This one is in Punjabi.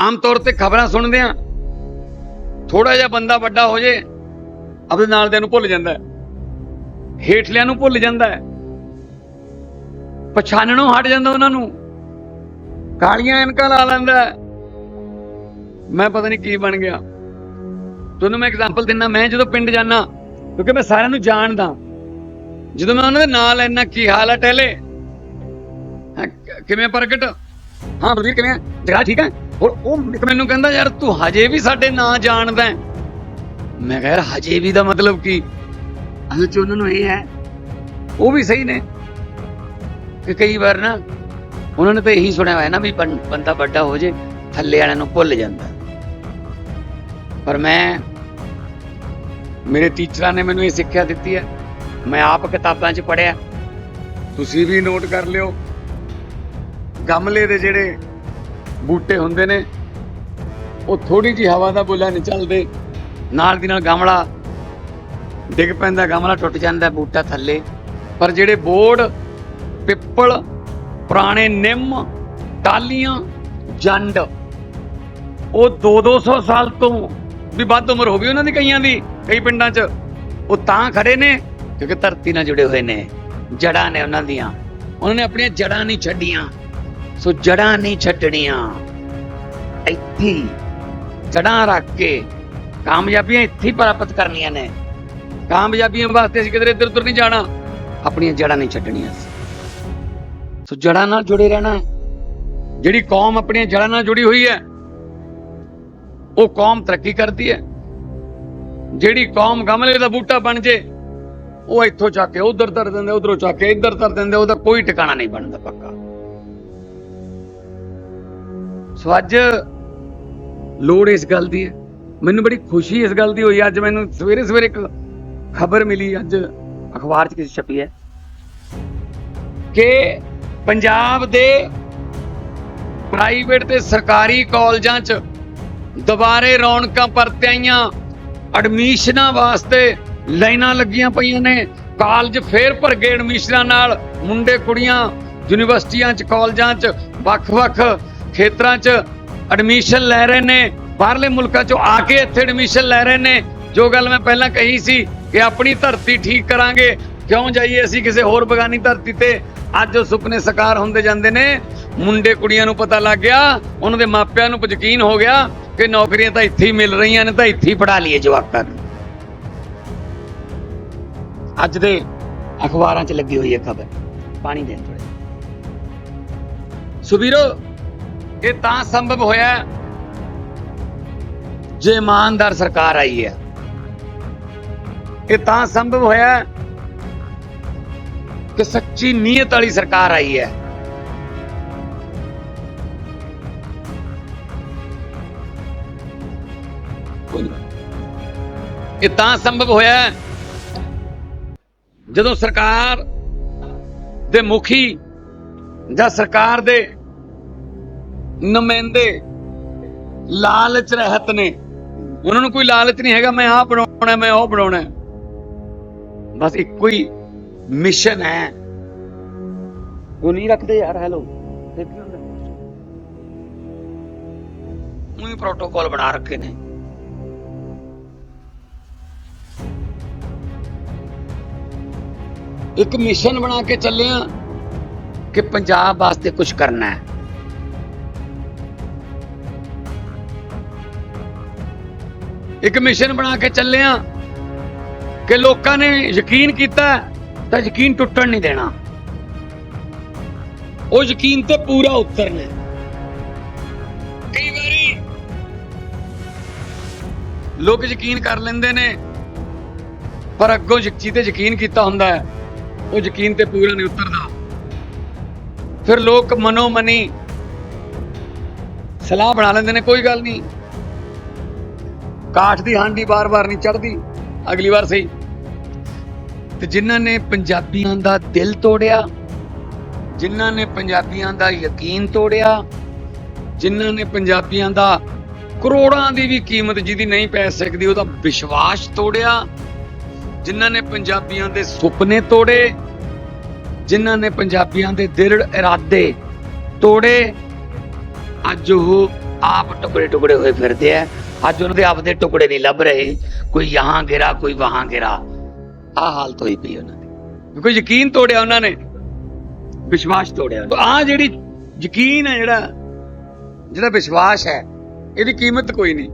ਆਮ ਤੌਰ ਤੇ ਖਬਰਾਂ ਸੁਣਦੇ ਆ ਥੋੜਾ ਜਿਹਾ ਬੰਦਾ ਵੱਡਾ ਹੋ ਜੇ ਆਪਣੇ ਨਾਲ ਦੇ ਨੂੰ ਭੁੱਲ ਜਾਂਦਾ ਹੈ। ਹੇਠਲਿਆਂ ਨੂੰ ਭੁੱਲ ਜਾਂਦਾ ਹੈ। ਪਛਾਣਨੋਂ ਹਟ ਜਾਂਦਾ ਉਹਨਾਂ ਨੂੰ। ਕਾਲੀਆਂ ਐਨਕਾਂ ਲਾ ਲੈਂਦਾ ਮੈਂ ਪਤਾ ਨਹੀਂ ਕੀ ਬਣ ਗਿਆ। ਤੁਹਾਨੂੰ ਮੈਂ ਐਗਜ਼ਾਮਪਲ ਦਿੰਦਾ ਮੈਂ ਜਦੋਂ ਪਿੰਡ ਜਾਣਾ ਕਿਉਂਕਿ ਮੈਂ ਸਾਰਿਆਂ ਨੂੰ ਜਾਣਦਾ। ਜਦੋਂ ਮੈਂ ਉਹਨਾਂ ਦੇ ਨਾਲ ਇੰਨਾ ਕੀ ਹਾਲ ਹੈ ਟੈਲੇ ਕਿਵੇਂ ਪ੍ਰਗਟ? ਹਾਂ, ਬਲਵੀਰ, ਕਿਵੇਂ ਆ? ਜਗਾ ਠੀਕ ਹੈ? ਹੋਰ ਉਹ ਇੱਕ ਮੈਨੂੰ ਕਹਿੰਦਾ, ਯਾਰ ਤੂੰ ਹਜੇ ਵੀ ਸਾਡੇ ਨਾਂ ਜਾਣਦਾ ਹੈ। ਮੈਂ ਕਿਹਾ, ਯਾਰ ਹਜੇ ਵੀ ਦਾ ਮਤਲਬ ਕੀ? ਅਸਲ ਚ ਉਹਨਾਂ ਨੂੰ ਇਹ ਹੈ, ਉਹ ਵੀ ਸਹੀ ਨੇ। ਕਿ ਕਈ ਵਾਰ ਨਾ ਉਹਨਾਂ ਨੇ ਤਾਂ ਇਹੀ ਸੁਣਿਆ ਹੋਇਆ ਨਾ ਵੀ ਬੰਦਾ ਵੱਡਾ ਹੋ ਜੇ, ਥੱਲੇ ਵਾਲਿਆਂ ਨੂੰ ਭੁੱਲ ਜਾਂਦਾ। ਪਰ ਮੈਂ, ਮੇਰੇ ਟੀਚਰਾਂ ਨੇ ਮੈਨੂੰ ਇਹ ਸਿੱਖਿਆ ਦਿੱਤੀ ਹੈ। ਮੈਂ ਆਪ ਕਿਤਾਬਾਂ 'ਚ ਪੜ੍ਹਿਆ। ਤੁਸੀਂ ਵੀ ਨੋਟ ਕਰ ਲਿਓ। ਗਮਲੇ ਦੇ ਜਿਹੜੇ ਬੂਟੇ ਹੁੰਦੇ ਨੇ, ਉਹ ਥੋੜੀ ਜਿਹੀ ਹਵਾ ਦਾ ਬੁੱਲਾ ਨਹੀਂ ਚੱਲਦੇ, ਨਾਲ ਦੀ ਨਾਲ ਗਮਲਾ, ਡਿੱਗ ਪੈਂਦਾ, ਗਮਲਾ ਟੁੱਟ ਜਾਂਦਾ ਬੂਟਾ ਥੱਲੇ। ਪਰ ਜਿਹੜੇ ਬੋੜ, ਪਿੱਪਲ, ਪੁਰਾਣੇ ਨਿੰਮ, ਟਾਲੀਆਂ, ਜੰਡ, ਉਹ 2-200 ਸਾਲ ਤੋਂ ਵੀ ਵੱਧ ਉਮਰ ਹੋ ਗਈ ਉਹਨਾਂ ਦੀ ਕਈਆਂ ਦੀ, ਕਈ ਪਿੰਡਾਂ 'ਚ। ਉਹ ਤਾਂ ਖੜੇ ਨੇ, ਕਿਉਂਕਿ ਧਰਤੀ ਨਾਲ ਜੁੜੇ ਹੋਏ ਨੇ, ਜੜਾਂ ਨੇ ਉਹਨਾਂ ਦੀਆਂ। ਉਹਨਾਂ ਨੇ ਆਪਣੀਆਂ ਜੜਾਂ ਨਹੀਂ ਛੱਡੀਆਂ। ਸੋ ਜੜਾਂ ਨਹੀਂ ਛੱਡਣੀਆਂ। ਇੱਥੇ ਜੜਾਂ ਰੱਖ ਕੇ ਕਾਮਯਾਬੀਆਂ ਇੱਥੇ ਪ੍ਰਾਪਤ ਕਰਨੀਆਂ ਨੇ। ਕਾਮਯਾਬੀਆਂ ਵਾਸਤੇ ਅਸੀਂ ਕਿਧਰੇ ਇੱਧਰ ਉੱਧਰ ਨਹੀਂ ਜਾਣਾ। ਆਪਣੀਆਂ ਜੜਾਂ ਨਹੀਂ ਛੱਡਣੀਆਂ ਸੋ ਜੜਾਂ ਨਾਲ ਜੁੜੇ ਰਹਿਣਾ ਜਿਹੜੀ ਕੌਮ ਆਪਣੀਆਂ ਜੜਾਂ ਨਾਲ ਜੁੜੀ ਹੋਈ ਹੈ, ਉਹ ਕੌਮ ਤਰੱਕੀ ਕਰਦੀ ਹੈ। ਜਿਹੜੀ ਕੌਮ ਗਮਲੇ ਦਾ ਬੂਟਾ ਬਣ ਜੇ, ਉਹ ਇੱਥੋਂ ਚੱਕ ਕੇ ਉਧਰ ਧਰ ਦਿੰਦੇ, ਉਧਰੋਂ ਚੱਕ ਕੇ ਇੱਧਰ ਧਰ ਦਿੰਦੇ, ਉਹਦਾ ਕੋਈ ਟਿਕਾਣਾ ਨਹੀਂ ਬਣਦਾ ਪੱਕਾ। ਸੋ ਅੱਜ ਲੋੜ ਇਸ ਗੱਲ ਦੀ ਹੈ। ਮੈਨੂੰ ਬੜੀ ਖੁਸ਼ੀ ਇਸ ਗੱਲ ਦੀ ਹੋਈ। ਅੱਜ ਮੈਨੂੰ ਸਵੇਰੇ ਸਵੇਰੇ ਇੱਕ ਖਬਰ ਮਿਲੀ। ਅੱਜ ਅਖਬਾਰ 'ਚ ਕਿਸੇ ਛਪੀ ਹੈ ਕਿ ਪੰਜਾਬ ਦੇ ਪ੍ਰਾਈਵੇਟ ਤੇ ਸਰਕਾਰੀ ਕਾਲਜਾਂ 'ਚ ਦੁਬਾਰੇ ਰੌਣਕਾਂ ਪਰਤਿਆਈਆਂ ਐਡਮਿਸ਼ਨਾਂ ਵਾਸਤੇ ਲਾਈਨਾਂ ਲੱਗੀਆਂ ਪਈਆਂ ਨੇ। ਕਾਲਜ ਫੇਰ ਭਰ ਗਏ ਐਡਮਿਸ਼ਨਾਂ ਨਾਲ। ਮੁੰਡੇ ਕੁੜੀਆਂ ਯੂਨੀਵਰਸਿਟੀਆਂ 'ਚ, ਕਾਲਜਾਂ 'ਚ ਵੱਖ-ਵੱਖ ਖੇਤਰਾਂ 'ਚ ਐਡਮਿਸ਼ਨ ਲੈ ਰਹੇ ਨੇ, ਬਾਹਰਲੇ ਮੁਲਕਾਂ 'ਚੋਂ ਆ ਕੇ ਇੱਥੇ ਐਡਮਿਸ਼ਨ ਲੈ ਰਹੇ ਨੇ। ਜੋ ਗੱਲ ਮੈਂ ਪਹਿਲਾਂ ਕਹੀ ਸੀ ਕਿ ਆਪਣੀ ਧਰਤੀ ਠੀਕ ਕਰਾਂਗੇ, ਕਿਉਂ ਜਾਈਏ ਅਸੀਂ ਕਿਸੇ ਹੋਰ ਬਗਾਨੀ ਧਰਤੀ ਤੇ? ਅੱਜ ਉਹ ਸੁਪਨੇ ਸਾਕਾਰ ਹੁੰਦੇ ਜਾਂਦੇ ਨੇ। ਮੁੰਡੇ ਕੁੜੀਆਂ ਨੂੰ ਪਤਾ ਲੱਗ ਗਿਆ, ਉਹਨਾਂ ਦੇ ਮਾਪਿਆਂ ਨੂੰ ਯਕੀਨ ਹੋ ਗਿਆ ਕਿ ਨੌਕਰੀਆਂ ਤਾਂ ਇੱਥੇ ਹੀ ਮਿਲ ਰਹੀਆਂ ਨੇ, ਤਾਂ ਇੱਥੇ ਹੀ ਪੜਾ ਲਈਏ ਜਵਾਕਾਂ ਨੂੰ। ਅੱਜ ਦੇ ਅਖਬਾਰਾਂ 'ਚ ਲੱਗੀ ਹੋਈ ਹੈ ਖਬਰ। ਪਾਣੀ ਦੇਣ ਥੋੜੇ ਸੁਬੀਰੋ ਇਹ ਤਾਂ ਸੰਭਵ ਹੋਇਆ, ਜੇ ਇਮਾਨਦਾਰ ਸਰਕਾਰ ਆਈ ਹੈ ਇਹ ਤਾਂ ਸੰਭਵ ਹੋਇਆ ਕਿ ਸੱਚੀ ਨੀਅਤ ਵਾਲੀ ਸਰਕਾਰ ਆਈ ਹੈ ਇਹ ਤਾਂ ਸੰਭਵ ਹੋਇਆ, ਜਦੋਂ ਸਰਕਾਰ ਦੇ ਮੁਖੀ ਜਾਂ ਸਰਕਾਰ ਦੇ ਨੁਮਾਇੰਦੇ ਲਾਲਚ ਰਹਿਤ ਨੇ। ਉਹਨਾਂ ਨੂੰ ਕੋਈ ਲਾਲਚ ਨਹੀਂ ਹੈਗਾ ਮੈਂ ਆਹ ਬਣਾਉਣਾ ਮੈਂ ਉਹ ਬਣਾਉਣਾ ਬਸ ਇੱਕੋ ਹੀ ਮਿਸ਼ਨ ਹੈ। ਉਹ ਨਹੀਂ ਰੱਖਦੇ ਯਾਰ ਹੈਲੋ ਫਿਰ ਕੀ ਹੁੰਦਾ? ਉਹੀ ਪ੍ਰੋਟੋਕਾਲ ਬਣਾ ਰੱਖੇ ਨੇ। ਇੱਕ ਮਿਸ਼ਨ ਬਣਾ ਕੇ ਚੱਲੇ ਆ ਕਿ ਪੰਜਾਬ ਵਾਸਤੇ ਕੁਝ ਕਰਨਾ ਹੈ। ਇੱਕ ਮਿਸ਼ਨ ਬਣਾ ਕੇ ਚੱਲੇ ਆ ਕਿ ਲੋਕਾਂ ਨੇ ਯਕੀਨ ਕੀਤਾ ਤਾਂ ਯਕੀਨ ਟੁੱਟਣ ਨਹੀਂ ਦੇਣਾ। ਉਹ ਯਕੀਨ ਤੇ ਪੂਰਾ ਉਤਰਨਾ। ਕਈ ਵਾਰੀ ਲੋਕ ਯਕੀਨ ਕਰ ਲੈਂਦੇ ਨੇ, ਪਰ ਅੱਗੋਂ ਯਕੀਨ ਤੇ ਯਕੀਨ ਕੀਤਾ ਹੁੰਦਾ ਹੈ, ਉਹ ਯਕੀਨ ਤੇ ਪੂਰਾ ਨਹੀਂ ਉਤਰਦਾ। ਫਿਰ ਲੋਕ ਮਨੋ ਮਨੀ ਸਲਾਹ ਬਣਾ ਲੈਂਦੇ ਨੇ, ਕੋਈ ਗੱਲ ਨਹੀਂ। ਕਾਠ ਦੀ ਹਾਂਡੀ ਬਾਰ-ਬਾਰ ਨਹੀਂ ਚੜਦੀ ਅਗਲੀ ਵਾਰ ਸਹੀ। ਤੇ ਜਿਨ੍ਹਾਂ ਨੇ ਪੰਜਾਬੀਆਂ ਦਾ ਦਿਲ ਤੋੜਿਆ, ਜਿਨ੍ਹਾਂ ਨੇ ਪੰਜਾਬੀਆਂ ਦਾ ਯਕੀਨ ਤੋੜਿਆ, ਜਿਨ੍ਹਾਂ ਨੇ ਪੰਜਾਬੀਆਂ ਦਾ ਕਰੋੜਾਂ ਦੀ ਵੀ ਕੀਮਤ ਜਿਹਦੀ ਨਹੀਂ ਪੈ ਸਕਦੀ, ਉਹਦਾ ਵਿਸ਼ਵਾਸ ਤੋੜਿਆ, ਜਿਨ੍ਹਾਂ ਨੇ ਪੰਜਾਬੀਆਂ ਦੇ ਸੁਪਨੇ ਤੋੜੇ, ਜਿਨ੍ਹਾਂ ਨੇ ਪੰਜਾਬੀਆਂ ਦੇ ਦ੍ਰਿੜ ਇਰਾਦੇ ਤੋੜੇ, ਅੱਜ ਉਹ ਆਪ ਟੁਕੜੇ ਟੁਕੜੇ ਹੋਏ ਫਿਰਦੇ ਆ। ਅੱਜ ਉਹਨਾਂ ਦੇ ਆਪਦੇ ਟੁਕੜੇ ਨਹੀਂ ਲੱਭ ਰਹੇ। ਕੋਈ ਯਹਾਂ ਗਿਰਾ ਕੋਈ ਵਹਾਂ ਗਿਰਾ ਆ ਹਾਲਤ ਹੋਈ ਪਈ ਉਹਨਾਂ ਦੀ। ਕਿਉਂਕਿ ਯਕੀਨ ਤੋੜਿਆ ਉਹਨਾਂ ਨੇ? ਵਿਸ਼ਵਾਸ ਤੋੜਿਆ ਆ ਜਿਹੜੀ ਯਕੀਨ ਹੈ ਜਿਹੜਾ ਜਿਹੜਾ ਵਿਸ਼ਵਾਸ ਹੈ, ਇਹਦੀ ਕੀਮਤ ਕੋਈ ਨਹੀਂ।